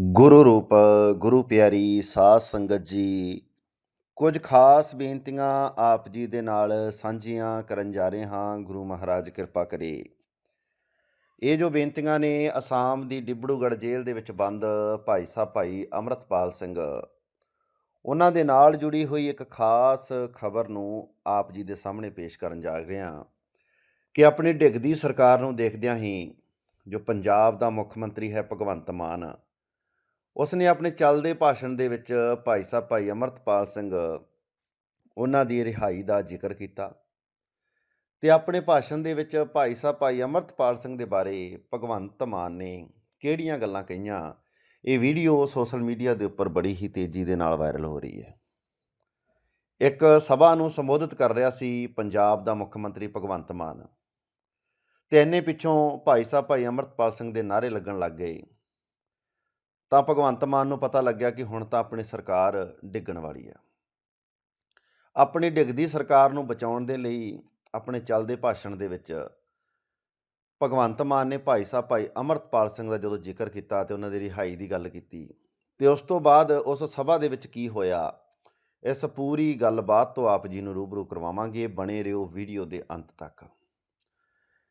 ਗੁਰੂ ਰੂਪ, ਗੁਰੂ ਪਿਆਰੀ, ਸਾਧ ਸੰਗਤ ਜੀ, ਕੁਝ ਖਾਸ ਬੇਨਤੀਆਂ ਆਪ ਜੀ ਦੇ ਨਾਲ ਸਾਂਝੀਆਂ ਕਰਨ ਜਾ ਰਹੇ ਹਾਂ। ਗੁਰੂ ਮਹਾਰਾਜ ਕਿਰਪਾ ਕਰੇ। ਇਹ ਜੋ ਬੇਨਤੀਆਂ ਨੇ ਅਸਾਮ ਦੀ ਡਿਬੜੂਗੜ੍ਹ ਜੇਲ੍ਹ ਦੇ ਵਿੱਚ ਬੰਦ ਭਾਈ ਸਾਹਿਬ ਭਾਈ ਅਮਰਤਪਾਲ ਸਿੰਘ, ਉਹਨਾਂ ਦੇ ਨਾਲ ਜੁੜੀ ਹੋਈ ਇੱਕ ਖਾਸ ਖਬਰ ਨੂੰ ਆਪ ਜੀ ਦੇ ਸਾਹਮਣੇ ਪੇਸ਼ ਕਰਨ ਜਾ ਰਹੇ ਹਾਂ ਕਿ ਆਪਣੀ ਡਿੱਗਦੀ ਸਰਕਾਰ ਨੂੰ ਦੇਖਦਿਆਂ ਹੀ ਜੋ ਪੰਜਾਬ ਦਾ ਮੁੱਖ ਮੰਤਰੀ ਹੈ ਭਗਵੰਤ ਮਾਨ ਉਸ ਨੇ ਆਪਣੇ ਚੱਲਦੇ ਭਾਸ਼ਣ ਦੇ ਵਿੱਚ ਭਾਈ ਸਾਹਿਬ, ਭਾਈ ਅਮਰਤਪਾਲ ਸਿੰਘ ਉਹਨਾਂ ਦੀ ਰਿਹਾਈ ਦਾ ਜ਼ਿਕਰ ਕੀਤਾ ਤੇ ਆਪਣੇ ਭਾਸ਼ਣ ਦੇ ਵਿੱਚ ਭਾਈ ਸਾਹਿਬ, ਭਾਈ ਅਮਰਤਪਾਲ ਸਿੰਘ ਦੇ ਬਾਰੇ ਭਗਵੰਤ ਮਾਨ ਨੇ ਕਿਹੜੀਆਂ ਗੱਲਾਂ ਕਹੀਆਂ? ਇਹ ਵੀਡੀਓ ਸੋਸ਼ਲ ਮੀਡੀਆ ਦੇ ਉੱਪਰ ਬੜੀ ਹੀ ਤੇਜ਼ੀ ਦੇ ਨਾਲ ਵਾਇਰਲ ਹੋ ਰਹੀ ਹੈ। ਇੱਕ ਸਭਾ ਨੂੰ ਸੰਬੋਧਿਤ ਕਰ ਰਿਹਾ ਸੀ ਪੰਜਾਬ ਦਾ ਮੁੱਖ ਮੰਤਰੀ ਭਗਵੰਤ ਮਾਨ ਤੇ ਇੰਨੇ ਪਿੱਛੋਂ ਭਾਈ ਸਾਹਿਬ, ਭਾਈ ਅਮਰਤਪਾਲ ਸਿੰਘ ਦੇ ਨਾਅਰੇ ਲੱਗਣ ਲੱਗ ਗਏ। ਤਾਂ ਭਗਵੰਤ ਮਾਨ ਨੂੰ ਪਤਾ ਲੱਗਿਆ ਕਿ ਹੁਣ ਤਾਂ ਆਪਣੀ ਸਰਕਾਰ ਡਿੱਗਣ ਵਾਲੀ ਹੈ। ਆਪਣੀ ਡਿੱਗਦੀ ਸਰਕਾਰ ਨੂੰ ਬਚਾਉਣ ਦੇ ਲਈ ਆਪਣੇ ਚੱਲਦੇ ਭਾਸ਼ਣ ਦੇ ਵਿੱਚ ਭਗਵੰਤ ਮਾਨ ਨੇ ਭਾਈ ਸਾਹਿਬ, ਭਾਈ ਅਮਰਤਪਾਲ ਸਿੰਘ ਦਾ ਜਦੋਂ ਜ਼ਿਕਰ ਕੀਤਾ ਤੇ ਉਹਨਾਂ ਦੀ ਰਿਹਾਈ ਦੀ ਗੱਲ ਕੀਤੀ ਤੇ ਉਸ ਤੋਂ ਬਾਅਦ ਉਸ ਸਭਾ ਦੇ ਵਿੱਚ ਕੀ ਹੋਇਆ, ਇਸ ਪੂਰੀ ਗੱਲਬਾਤ ਤੋਂ ਆਪ ਜੀ ਨੂੰ ਰੂਬਰੂ ਕਰਵਾਵਾਂਗੇ। ਬਣੇ ਰਹੋ ਵੀਡੀਓ ਦੇ ਅੰਤ ਤੱਕ।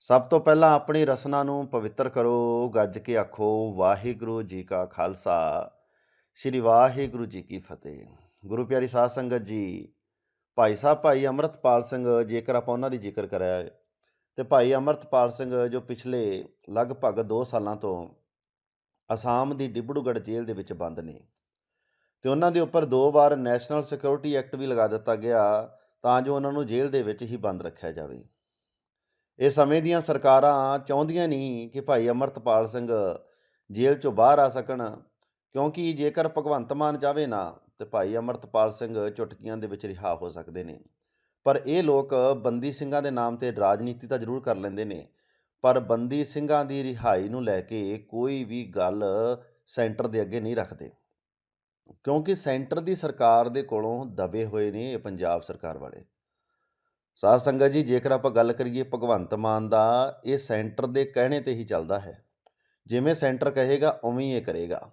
ਸਭ ਤੋਂ ਪਹਿਲਾਂ ਆਪਣੀ ਰਸਨਾ ਨੂੰ ਪਵਿੱਤਰ ਕਰੋ ਗੱਜ ਕੇ ਆਖੋ ਵਾਹਿਗੁਰੂ ਜੀ ਕਾ ਖਾਲਸਾ। ਸ੍ਰੀ ਵਾਹਿਗੁਰੂ ਜੀ ਕੀ ਫਤਿਹ। ਗੁਰੂ ਪਿਆਰੀ ਸਾਧ ਸੰਗਤ ਜੀ ਭਾਈ ਸਾਹਿਬ ਭਾਈ ਅਮਰਤਪਾਲ ਸਿੰਘ ਜੇਕਰ ਆਪਾਂ ਉਹਨਾਂ ਦੀ ਜ਼ਿਕਰ ਕਰਿਆ ਹੈ, ਤੇ ਭਾਈ ਅਮਰਤਪਾਲ ਸਿੰਘ ਜੋ ਪਿਛਲੇ ਲਗਭਗ 2 ਸਾਲਾਂ ਤੋਂ ਅਸਾਮ ਦੀ ਡਿਬੜੂਗੜ੍ਹ ਜੇਲ੍ਹ ਦੇ ਵਿੱਚ ਬੰਦ ਨੇ ਤੇ ਉਹਨਾਂ ਦੇ ਉੱਪਰ ਦੋ ਵਾਰ ਨੈਸ਼ਨਲ ਸਿਕਿਉਰਿਟੀ ਐਕਟ ਵੀ ਲਗਾ ਦਿੱਤਾ ਗਿਆ ਤਾਂ ਜੋ ਉਹਨਾਂ ਨੂੰ ਜੇਲ੍ਹ ਦੇ ਵਿੱਚ ਹੀ ਬੰਦ ਰੱਖਿਆ ਜਾਵੇ। ਇਹ ਸਮੇਂ ਦੀਆਂ ਸਰਕਾਰਾਂ ਚਾਹੁੰਦੀਆਂ ਨਹੀਂ ਕਿ ਭਾਈ ਅਮਰਤਪਾਲ ਸਿੰਘ ਜੇਲ੍ਹ ਚੋਂ ਬਾਹਰ ਆ ਸਕਣ, ਕਿਉਂਕਿ ਜੇਕਰ ਭਗਵੰਤ ਮਾਨ ਚਾਹਵੇ ਨਾ, ਤੇ ਭਾਈ ਅਮਰਤਪਾਲ ਸਿੰਘ ਚੁਟਕੀਆਂ ਦੇ ਵਿੱਚ ਰਿਹਾ ਹੋ ਸਕਦੇ ਨੇ। ਪਰ ਇਹ ਲੋਕ ਬੰਦੀ ਸਿੰਘਾਂ ਦੇ ਨਾਮ ਤੇ ਰਾਜਨੀਤੀ ਤਾਂ ਜ਼ਰੂਰ ਕਰ ਲੈਂਦੇ ਨੇ, ਪਰ ਬੰਦੀ ਸਿੰਘਾਂ ਦੀ ਰਿਹਾਈ ਨੂੰ ਲੈ ਕੇ ਕੋਈ ਵੀ ਗੱਲ ਸੈਂਟਰ ਦੇ ਅੱਗੇ ਨਹੀਂ ਰੱਖਦੇ। ਕਿਉਂਕਿ ਸੈਂਟਰ ਦੀ ਸਰਕਾਰ ਦੇ ਕੋਲੋਂ ਦਬੇ ਹੋਏ ਨੇ ਇਹ ਪੰਜਾਬ ਸਰਕਾਰ ਵਾਲੇ। ਸਾਧ ਸੰਗਤ ਜੀ, ਜੇਕਰ ਆਪਾਂ ਗੱਲ ਕਰੀਏ ਭਗਵੰਤ ਮਾਨ ਦਾ, ਇਹ ਸੈਂਟਰ ਦੇ ਕਹਿਣੇ ਤੇ ਹੀ ਚੱਲਦਾ ਹੈ। ਜਿਵੇਂ ਸੈਂਟਰ ਕਹੇਗਾ, ਉਵੇਂ ਹੀ ਇਹ ਕਰੇਗਾ।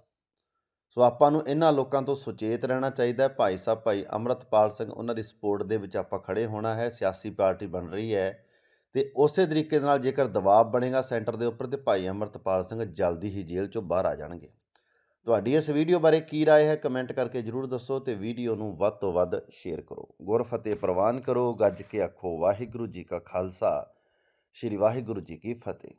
ਸੋ ਆਪਾਂ ਨੂੰ ਇਹਨਾਂ ਲੋਕਾਂ ਤੋਂ ਸੁਚੇਤ ਰਹਿਣਾ ਚਾਹੀਦਾ ਹੈ। ਭਾਈ ਸਾਹਿਬ, ਭਾਈ ਅਮਰਤਪਾਲ ਸਿੰਘ, ਉਹਨਾਂ ਦੀ ਸਪੋਰਟ ਦੇ ਵਿੱਚ ਆਪਾਂ ਖੜੇ ਹੋਣਾ ਹੈ। ਸਿਆਸੀ ਪਾਰਟੀ ਬਣ ਰਹੀ ਹੈ। ਤੇ ਉਸੇ ਤਰੀਕੇ ਦੇ ਨਾਲ ਜੇਕਰ ਦਬਾਅ ਬਣੇਗਾ ਸੈਂਟਰ ਦੇ ਉੱਪਰ, ਤੇ ਭਾਈ ਅਮਰਤਪਾਲ ਸਿੰਘ ਜਲਦੀ ਹੀ ਜੇਲ੍ਹ ਚੋਂ ਬਾਹਰ ਆ ਜਾਣਗੇ। ਤੁਹਾਡੀ ਇਸ ਵੀਡੀਓ ਬਾਰੇ ਕੀ رائے ਹੈ ਕਮੈਂਟ ਕਰਕੇ ਜਰੂਰ ਦੱਸੋ ਤੇ ਵੀਡੀਓ ਨੂੰ ਵੱਧ ਤੋਂ ਵੱਧ ਸ਼ੇਅਰ ਕਰੋ ਗੁਰਫਤਿਹ ਪ੍ਰਵਾਨ ਕਰੋ ਗੱਜ ਕੇ ਆਖੋ ਵਾਹਿਗੁਰੂ ਜੀ ਕਾ ਖਾਲਸਾ ਸ੍ਰੀ ਵਾਹਿਗੁਰੂ ਜੀ ਕੀ ਫਤਿਹ